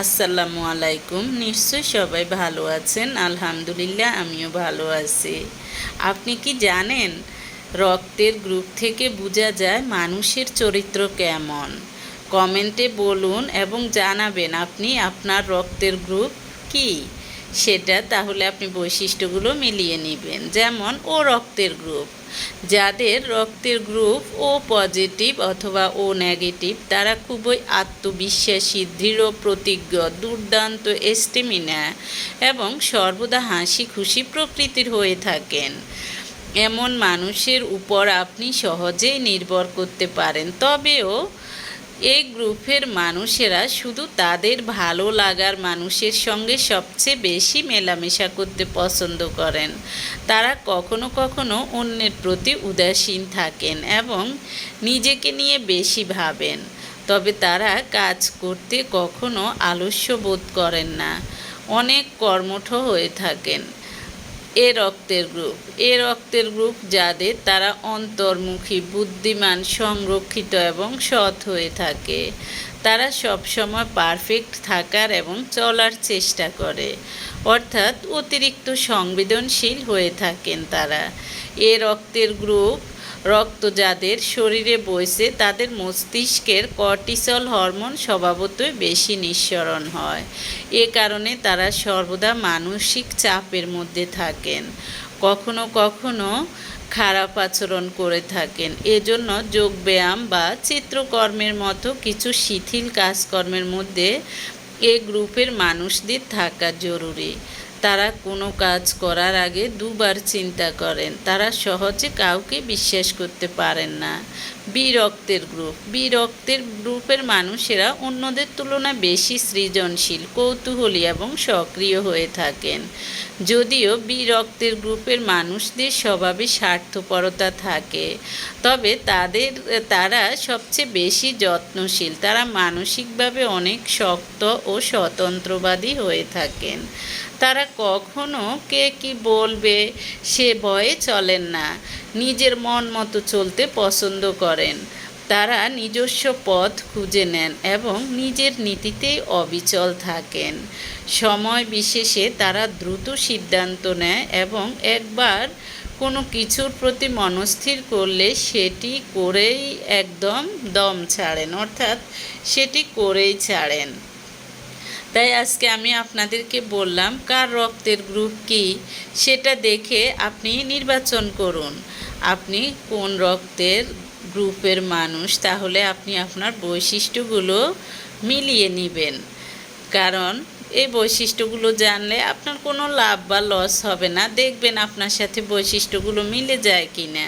আসসালামু আলাইকুম। নিশ্চয়ই সবাই ভালো আছেন। আলহামদুলিল্লাহ, আমিও ভালো আছি। আপনি কি জানেন রক্তের গ্রুপ থেকে বোঝা যায় মানুষের চরিত্র কেমন? কমেন্টে বলুন এবং জানাবেন আপনি আপনার রক্তের গ্রুপ কি? সেটা তাহলে আপনি বৈশিষ্ট্যগুলো মিলিয়ে নেবেন। যেমন, ও রক্তের গ্রুপ। যাদের রক্তের গ্রুপ ও পজিটিভ অথবা ও নেগেটিভ, তারা খুবই আত্মবিশ্বাসী, দৃঢ়, প্রতিজ্ঞ, দুর্দান্ত এস্টেমিনা এবং সর্বদা হাসি খুশি প্রকৃতির হয়ে থাকেন। এমন মানুষের উপর আপনি সহজেই নির্ভর করতে পারেন। তবেও এই গ্রুপের মানুষেরা শুধু তাদের ভালো লাগার মানুষের সঙ্গে সবচেয়ে বেশি মেলামেশা করতে পছন্দ করেন। তারা কখনো কখনো অন্যের প্রতি উদাসীন থাকেন এবং নিজেকে নিয়ে বেশি ভাবেন। তবে তারা কাজ করতে কখনো আলস্য বোধ করেন না। অনেক কর্মঠ হয়ে থাকেন। এ রক্তের গ্রুপ। এ রক্তের গ্রুপ যাদের তারা অন্তর্মুখী, বুদ্ধিমান, সংরক্ষিত এবং সৎ হয়ে থাকে। তারা সবসময় পারফেক্ট থাকার এবং চলার চেষ্টা করে। অর্থাৎ অতিরিক্ত সংবেদনশীল হয়ে থাকেন তারা। এ রক্তের গ্রুপ রক্ত যাদের শরীরে বইছে, তাদের মস্তিষ্কের কর্টিসল হরমোন স্বভাবতই বেশি নিঃসরণ হয়। এ কারণে তারা সর্বদা মানসিক চাপের মধ্যে থাকেন। কখনো কখনো খারাপ আচরণ করে থাকেন। এজন্য যোগব্যায়াম বা চিত্রকর্মের মতো কিছু শিথিল কাজকর্মের মধ্যে এ গ্রুপের মানুষদের থাকা জরুরি। তারা কোনো কাজ করার আগে দুবার চিন্তা করেন। তারা সহজে কাউকে বিশ্বাস করতে পারেন না। বিরক্তের গ্রুপ। বিরক্তের গ্রুপের মানুষেরা অন্যদের তুলনায় বেশি সৃজনশীল, কৌতূহলী এবং সক্রিয় হয়ে থাকেন। যদিও বিরক্তের গ্রুপের মানুষদের স্বভাবে স্বার্থপরতা থাকে, তবে তাদের, তারা সবচেয়ে বেশি যত্নশীল। তারা মানসিকভাবে অনেক শক্ত ও স্বতন্ত্রবাদী হয়ে থাকেন। তারা কখনো কে কি বলবে সে ভয়ে চলেন না। নিজের মন মতো চলতে পছন্দ করেন। তারা নিজস্ব পথ খুঁজে নেন এবং নিজের নীতিতেই অবিচল থাকেন। সময় বিশেষে তারা দ্রুত সিদ্ধান্ত নেয় এবং একবার কোনো কিছুর প্রতি মনস্থির করলে সেটি করেই একদম দম ছাড়েন, অর্থাৎ সেটি করেই ছাড়েন। তাই আজকে আমি আপনাদেরকে বললাম, কার রক্তের গ্রুপ কি সেটা দেখে আপনি নির্বাচন করুন। আপনি কোন রক্তের গ্রুপের মানুষ, তাহলে আপনি আপনার বৈশিষ্ট্যগুলো মিলিয়ে নেবেন। কারণ এই বৈশিষ্ট্যগুলো জানলে আপনার কোনো লাভ বা লস হবে না। দেখবেন আপনার সাথে বৈশিষ্ট্যগুলো মিলে যায় কি না